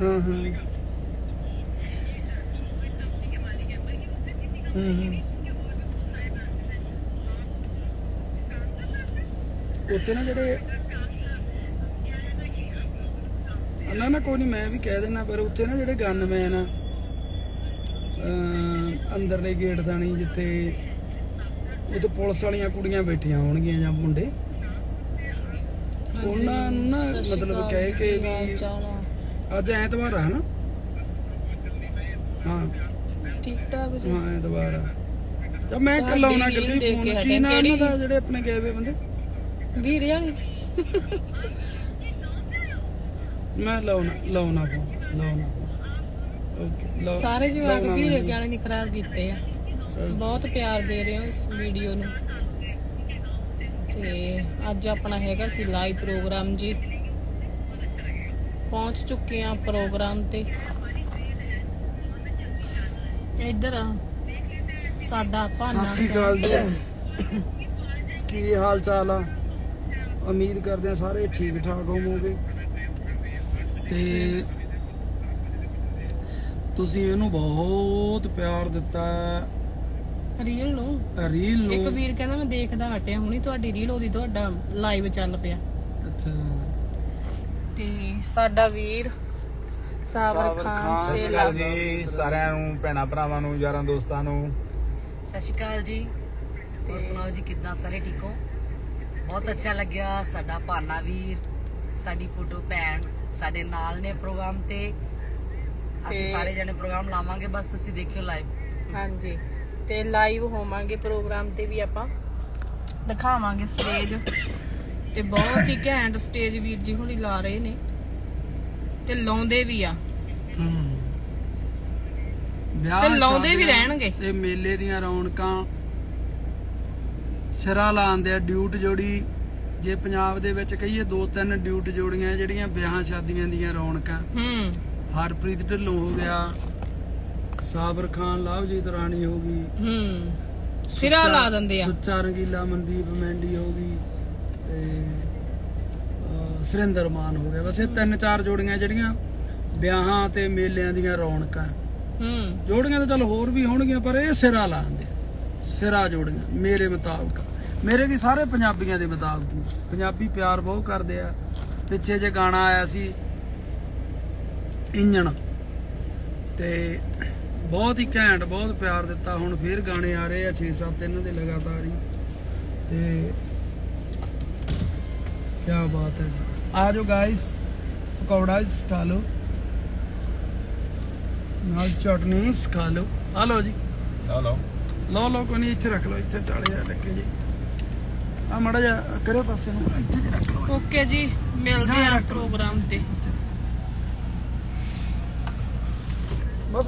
ਹੂੰ ਉੱਥੇ ਨਾ ਜਿਹੜੇ ਨਾ ਨਾ ਕੋਈ ਨਹੀਂ ਮੈਂ ਵੀ ਕਹਿ ਦੇਣਾ ਪਰ ਉੱਥੇ ਨਾ ਜਿਹੜੇ ਗਨਮੈਨ ਆ ਅੰਦਰਲੇ ਗੇਟ ਥਾਣੀ ਜਿੱਥੇ ਉੱਥੇ ਪੁਲਿਸ ਵਾਲੀਆਂ ਕੁੜੀਆਂ ਬੈਠੀਆਂ ਹੋਣਗੀਆਂ ਜਾਂ ਮੁੰਡੇ। ਉਹਨਾਂ ਨੂੰ ਨਾ ਮਤਲਬ ਕਹਿ ਕੇ ਵੀ? ਅੱਜ ਐਤਵਾਰ ਆ ਹਨਾ? ਹਾਂ। ਠੀਕ ਠਾਕ ਜੀ। ਹਾਂ ਐਤਵਾਰ ਆ। ਤਾਂ ਮੈਂ ਤੁਹਾਡੀ ਕੱਲਾ ਉਹਨਾਂ reel ਗੱਡੀ ਦੇਖ ਫੋਨ। ਕੇ ਨਾਮ ਉਹਨਾਂ ਦਾ? ਜਿਹੜੇ ਆਪਣੇ ਗਏ ਵੇ ਬੰਦੇ? ਵੀਰ ਵਾਲੀ। ਮੈਂ ਲਾਉਣਾ ਲਾਉਣਾ ਫੋਨ ਲਾਉਣਾ ਓਕੇ ਸਾਰੇ ਜਵਾਕ ਵੀਰ। ਵਾਲੇ ਨੇ ਖਰਾਬ ਕੀਤੇ ਆ। ਬਹੁਤ ਪਿਆਰ ਦੇ ਰਹੇ ਹੋ ਇਸ ਵੀਡੀਓ ਨੂੰ। ਤੇ ਅੱਜ ਆਪਣਾ ਹੈਗਾ ਸੀ ਲਾਈਵ ਪ੍ਰੋਗਰਾਮ ਜੀ। ਪਹੁੰਚ ਚੁੱਕੇ ਆ ਪ੍ਰੋਗਰਾਮ ਤੇ। ਇੱਧਰ ਆ ਸਾਡਾ ਭਾਨਾ ਸਤਿ ਸ਼੍ਰੀ ਅਕਾਲ ਜੀ। ਕੀ ਹਾਲ ਚਾਲ ਆ? ਉਮੀਦ ਕਰਦੇ ਆ ਸਾਰੇ ਠੀਕ ਠਾਕ ਹੋਵੋਗੇ। ਤੇ ਤੁਸੀਂ ਇਹਨੂੰ ਬਹੁਤ ਪਿਆਰ ਦਿੱਤਾ ਰੀਲ ਨੂੰ? ਰੀਲ ਇੱਕ ਨੂੰ। ਵੀਰ ਕਹਿੰਦਾ ਮੈਂ ਦੇਖਦਾ ਹਟਿਆ ਹੁਣੀ ਤੁਹਾਡੀ ਰੀਲ ਉਹਦੀ ਤੁਹਾਡਾ ਲਾਈਵ ਚੱਲ ਪਿਆ। ਅੱਛਾ। ਤੇ ਸਾਡਾ ਵੀਰ ਸਾਬਰ ਖਾਨ। ਸਤਿ ਸ਼੍ਰੀ ਅਕਾਲ ਜੀ ਸਾਰਿਆਂ ਨੂੰ ਭੈਣਾਂ ਭਰਾਵਾਂ ਨੂੰ ਯਾਰਾਂ ਦੋਸਤਾਂ ਨੂੰ। ਸਤਿ ਸ਼੍ਰੀ ਅਕਾਲ ਜੀ। ਹੋਰ ਸੁਣਾਓ ਜੀ ਕਿੱਦਾਂ ਸਾਰੇ ਠੀਕ ਹੋ? ਬਹੁਤ ਅੱਛਾ ਲੱਗਿਆ ਸਾਡਾ ਭਾਨਾ ਵੀਰ ਸਾਡੀ ਫੋਟੋ ਭੈਣ ਸਾਡੇ ਨਾਲ ਨੇ ਪ੍ਰੋਗਰਾਮ ਤੇ। ਅਸੀਂ ਤੇ- ਸਾਰੇ ਜਣੇ ਪ੍ਰੋਗਰਾਮ ਲਾਵਾਂਗੇ ਬਸ ਤੁਸੀਂ ਦੇਖਿਓ ਲਾਈਵ ਹਾਂਜੀ। ਤੇ ਲਾਈਵ ਹੋਵਾਂਗੇ ਪ੍ਰੋਗਰਾਮ ਤੇ ਵੀ ਆਪਾਂ। ਦਿਖਾਵਾਂਗੇ ਸਟੇਜ ਤੇ ਬਹੁਤ ਹੀ ਘੈਂਟ ਸਟੇਜ ਵੀਰ ਜੀ ਹੁਣੀ ਲਾ ਰਹੇ ਨੇ। ਤੇ ਲਾਉਂਦੇ ਵੀ ਆ। ਹਮ। ਵਿਆਹ ਤੇ ਲਾਉਂਦੇ ਵੀ ਸ਼ਾਦੀਆਂ ਰਹਿਣਗੇ। ਤੇ ਮੇਲੇ ਦੀਆਂ ਰੌਣਕਾਂ। ਸਿਰਾ ਲਾਉਂਦੇ ਆ ਡਿਊਟ ਜੋੜੀ। ਜੇ ਪੰਜਾਬ ਦੇ ਵਿੱਚ ਕਹੀਏ ਦੋ ਤਿੰਨ ਡਿਊਟ ਜੋੜੀਆਂ ਜਿਹੜੀਆਂ ਵਿਆਹਾਂ ਸ਼ਾਦੀਆਂ ਦੀਆਂ ਰੌਣਕਾਂ। ਹੂੰ। ਹਰਪ੍ਰੀਤ ਢਿੱਲੋਂ ਹੋ ਗਿਆ। ਸਾਬਰ ਖਾਨ ਲਵਜੀਤ ਰਾਣੀ ਹੋ ਗਈ। ਹੂੰ। ਸਿਰਾ ਸੁੱਚਾ- ਲਾ ਦਿੰਦੇ ਆ। ਸੁੱਚਾ ਰੰਗੀਲਾ ਮਨਦੀਪ ਮੈਂਡੀ ਹੋ ਗਈ। ਤੇ ਸੁਰਿੰਦਰ ਮਾਨ ਹੋ ਗਿਆ। ਬਸ ਇਹ ਤਿੰਨ ਚਾਰ ਜੋੜੀਆਂ ਜਿਹੜੀਆਂ ਵਿਆਹਾਂ ਤੇ ਮੇਲਿਆਂ ਦੀਆਂ ਰੌਣਕਾਂ। ਹੂੰ। ਜੋੜੀਆਂ ਤਾਂ ਚਲ ਹੋਰ ਵੀ ਹੋਣਗੀਆਂ ਪਰ ਇਹ ਸਿਰਾ ਲਾਉਂਦੇ। ਸਿਰਾ ਜੋੜੀਆਂ ਮੇਰੇ ਮੁਤਾਬਕ। ਮੇਰੇ ਵੀ ਸਾਰੇ ਪੰਜਾਬੀਆਂ ਦੇ ਮੁਤਾਬਕ। ਪੰਜਾਬੀ ਪਿਆਰ ਬਹੁਤ ਕਰਦੇ ਆ। ਪਿੱਛੇ ਜੇ ਗਾਣਾ ਆਇਆ ਸੀ ਇੰਜਣ। ਤੇ ਬਹੁਤ ਹੀ ਘੈਂਟ ਬਹੁਤ ਪਿਆਰ ਦਿੱਤਾ। ਹੁਣ ਫੇਰ ਗਾਣੇ ਆ ਰਹੇ ਆ 6-7 ਇਹਨਾਂ ਦੇ ਲਗਾਤਾਰ ਹੀ। ਤੇ ਕੀ ਬਾਤ ਹੈ ਜੀ। ਆ ਜਾਓ ਗਾਇਸ ਪਕੌੜਾ ਖਾ ਲਓ। ਨਾਲ ਚਟਨੀ ਖਾ ਲਓ। ਆ ਲਓ ਜੀ। ਹਲੋ ਲਓ। ਲਓ ਕੋਈ ਨਹੀਂ ਇੱਥੇ ਰੱਖ ਲਓ ਇੱਥੇ ਚਾਲੇ ਜਾ ਲੱਗੇ ਜੀ। ਆ ਮੜਾ ਜਾ ਕਰਿਓ ਪਾਸੇ ਨੂੰ ਇੱਥੇ ਜੀ ਰੱਖ ਲਓ। ਓਕੇ ਜੀ ਮਿਲਦੇ ਹਾਂ, ਆ ਲਓ। ਪ੍ਰੋਗਰਾਮ ਤੇ। ਬਸ ਬਸ।